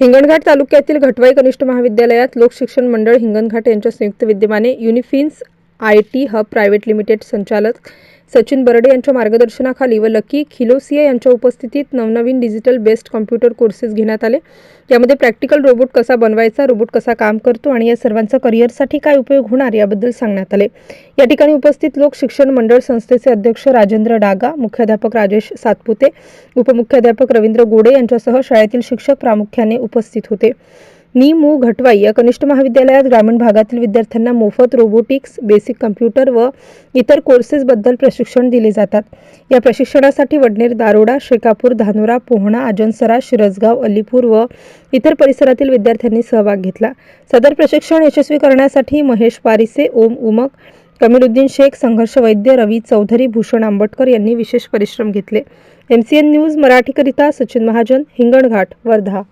हिंगणघाट तालुक्यातील घटवाई कनिष्ठ महाविद्यालयात लोकशिक्षण मंडळ हिंगणघाट यांच्या संयुक्त विद्यमाने Unifins I T hub private limited संचालक. सचिन बर्डे यांच्या मार्गदर्शनाखाली व लकी खिलोसिया यांच्या उपस्थितीत नवनवीन डिजिटल बेस्ड कॉम्प्युटर कोर्सेस घेण्यात आले. यामध्ये प्रॅक्टिकल रोबोट कसा बनवायचा रोबोट कसा काम करतो आणि या सर्वांचा करिअरसाठी काय उपयोग होणार याबद्दल सांगण्यात आले. या ठिकाणी उपस्थित लोक शिक्षण मंडळ संस्थेचे अध्यक्ष राजेंद्र डागा मुख्याध्यापक राजेश सातपुते उपमुख्याध्यापक रवींद्र गोडे यांच्यासह शाळेतील शिक्षक प्रामुख्याने उपस्थित होते. नी मू घटवाई या कनिष्ठ महाविद्यालयात ग्रामीण भागातील विद्यार्थ्यांना मोफत रोबोटिक्स बेसिक कम्प्युटर व इतर कोर्सेसबद्दल प्रशिक्षण दिले जातात. या प्रशिक्षणासाठी वडनेर दारोडा शेकापूर धानोरा पोहणा आजनसरा शिरसगाव अलीपूर व इतर परिसरातील विद्यार्थ्यांनी सहभाग घेतला. सदर प्रशिक्षण यशस्वी करण्यासाठी महेश पारिसे ओम उमक कमिलुद्दीन शेख संघर्ष वैद्य रवी चौधरी भूषण आंबटकर यांनी विशेष परिश्रम घेतले. एम सी एन न्यूज मराठीकरिता सचिन महाजन हिंगणघाट वर्धा.